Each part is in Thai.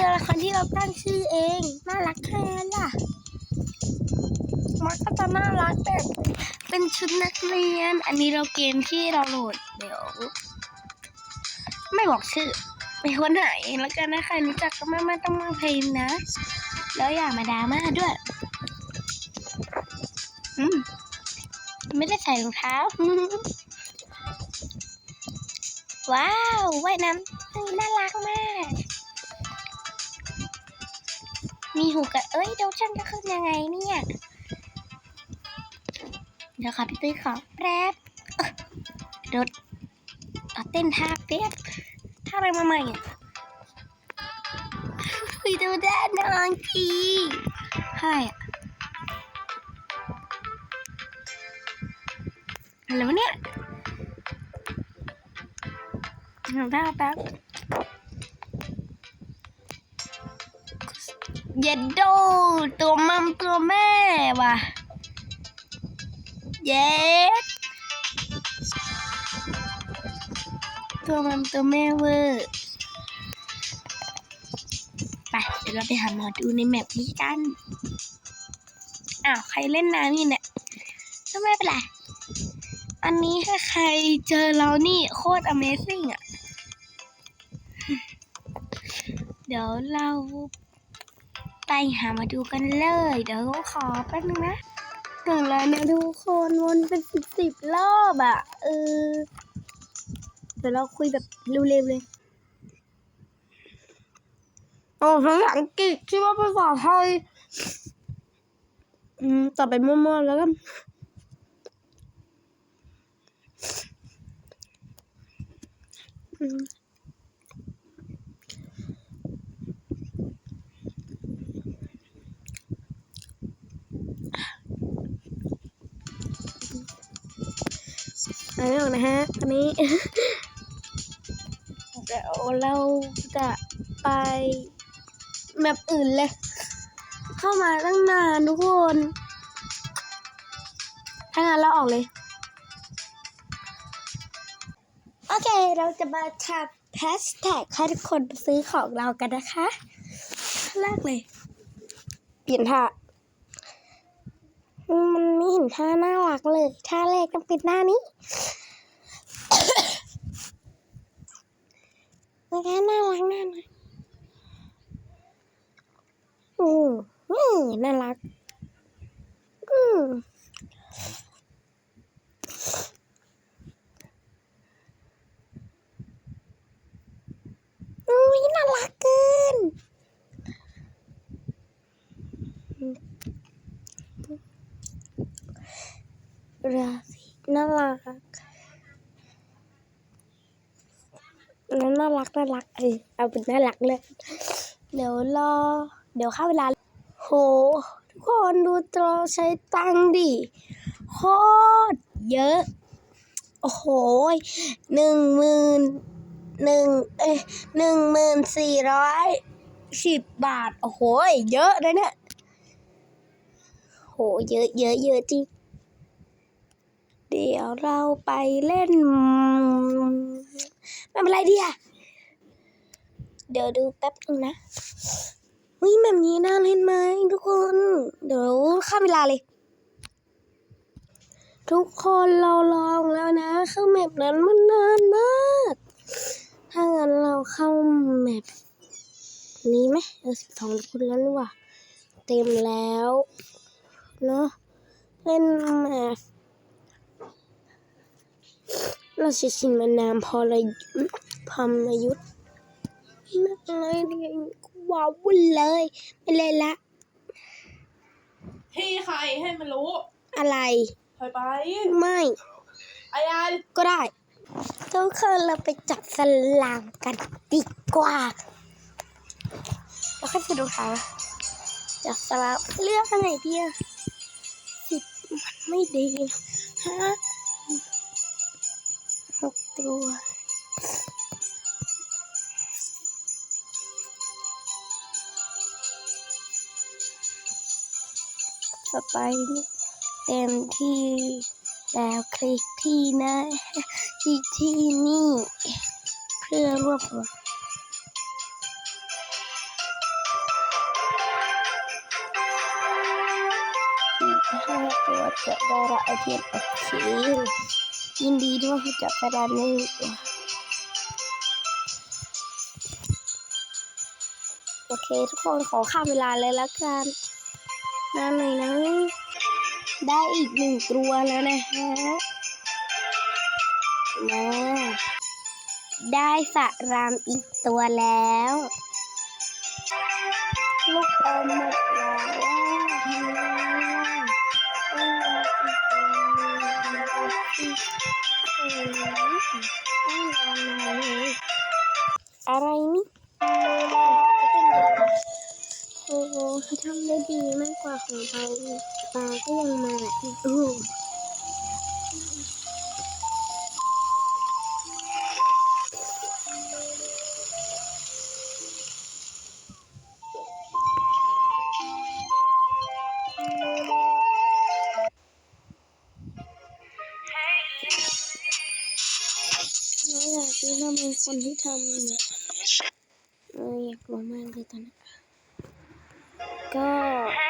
ตัวละครที่เราตั้งชื่อเอง น่ารักแค่นั้นล่ะมันก็จะน่ารักแบบเป็นชุดนักเรียน อันนี้เราเกมที่เราโหลดเดี๋ยว ไม่บอกชื่อไม่ค้นหาเองแล้วกันนะใครรู้จักก็ไม่ไม่ต้องมาเพลงนะ แล้วอย่ามาดราม่าด้วย อืมไม่ได้ใส่รองเท้า ว้าวว่ายน้ำน่ารักมาก มีหูกับเอ้ยเดี๋ยวฉันจะขึ้นยังไงเนี่ยเดี๋ยวค่ะพี่ตุ้ยขอแป๊บเอ้อโดดเต้นท่าเป๊บท่าอะไรมาใหม่อะคุยดูด้านนอนทีเท่าไหร่อะอะไรวะเนี่ยทำท่าแป๊บ เย็ดโดตัวมัมตัวแม่ว่ะ เย็ด ตัวมัมตัวแม่เวอร์ไปเดี๋ยวเราไปหาหมอดูในแมปนี้กัน อ้าว ใครเล่นน้ำอยู่เนี่ยก็ไม่เป็นไร อันนี้ถ้าใครเจอเรานี่โคตร Amazing อะ เดี๋ยวเรา ไปหามาดูกันเลย เดี๋ยวขอแป๊บนึงนะถึงแล้วนะทุกคนวนเป็นสิบสิบรอบอะเออ เดี๋ยวเราคุยแบบเร็วๆเลยโอ้ภาษาอังกฤษคิดว่าภาษาไทย อืมต่อไปมั่วๆแล้วกันอืม เอาเรื่องนะฮะอันนี้เดี๋ยวเราจะไปแบบอื่นเลย เข้ามาตั้งนานทุกคนถ้างั้นเราออกเลย โอเค เราจะมาทำแฮชแท็กให้ทุกคนซื้อของเรากันนะคะแรกเลย เปลี่ยนท่า มันไม่เห็นท่าน่ารักเลยท่าแรกต้องเป็นหน้านี้นะคะน่ารักน่ารักอืมอืมน่ารักอืมอุ้ยน่ารักเกิน ราศีน่า รักนั้นน่ารักน่ารักเออเอาเป็นน่ารักเลย เดี๋ยวรอ เดี๋ยวเข้าเวลา โห ทุกคนดูเราใช้ตังดิโคตรเยอะ โอ้โหหนึ่งหมื่นหนึ่งเอ้ยหนึ่งหมื่นสี่ร้อยสิบบาท โอ้โห เยอะเลยเนี่ยโห เยอะเยอะเยอะจริง เดี๋ยวเราไปเล่น ไม่เป็นไรดีอะเดี๋ยวดูแป๊บนึงนะวิแบบนี้น่าเล่นไหมทุกคน เดี๋ยวข้ามเวลาเลย ทุกคนเราลองแล้วนะเข้าแมปนั้นมันนานมาก ถ้างั้นเราเข้าแมปนี้ไหมเออสิบสองคนแล้วนี่ว่า เต็มแล้ว เนาะเล่นแมป ราจะชินมานามพอระยุทธ์พรหมยุทธ์ไม่เป็นไรเลยว้าววุ่นเลย ไม่เลยละ ที่ใครให้มันรู้อะไร ถอยไป ไม่ ไอ้ยันก็ได้ทุกคนเราไปจับสลามกันดีกว่า แล้วค่อยไปดูค่ะจับสลามเลือกอันไหนดีอะสิบมันไม่ดีนะฮะหก ตัวสไปเต็มที่แล้วคลิกที่นะที่ที่นี่ เพื่อรวบรวมห้าตัวจะได้รับไอเทมโอเค ยินดีด้วยที่จับกระดานนี้โอเค ทุกคนขอข้ามเวลาเลยละกันนั่นเลยนะ ได้อีกหนึ่งตัวแล้วนะฮะมาได้สะรามอีกตัวแล้ว ลูกอมหมด ก็ยังมาอีกโอ้โหเราอยากรู้ว่าเป็นคนที่ทำนะเอออยากรู้มากเลยตอนนี้ก็เดี๋ยว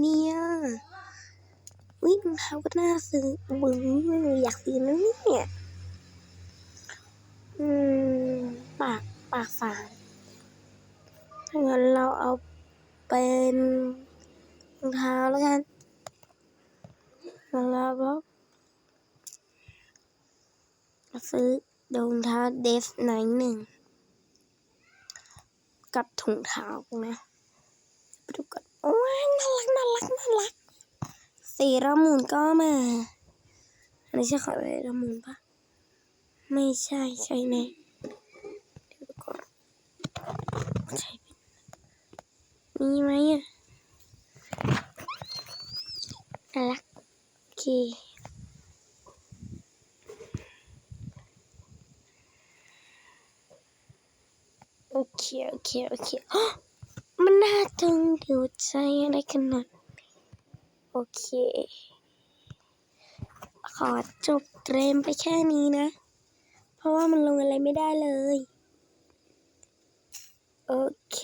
เนี่ยวิ่งเท้าก็น่าซื้อบึ้งอยากซื้อนะเนี่ย อืม ปาก ปากฝาถ้างั้นเราเอาเป็นรองเท้าแล้วกันแล้วก็ซื้อรองเท้าเดฟไนหนึ่ง กับถุงเท้านะไปดูกัน โอ้ยน่ารักน่ารักน่ารักสีระมูนก็มา อันนี้ใช่ของอะไรระมูนปะไม่ใช่ใช่แน่เดี๋ยวก่อนใช่มีไหมอะน่ารักโอเคโอเคโอเคโอเค นน่าตึงเดี๋ยวใจอะไรขนาดนี้โอเค ขอจบเกมไปแค่นี้นะ เพราะว่ามันลงอะไรไม่ได้เลย โอเค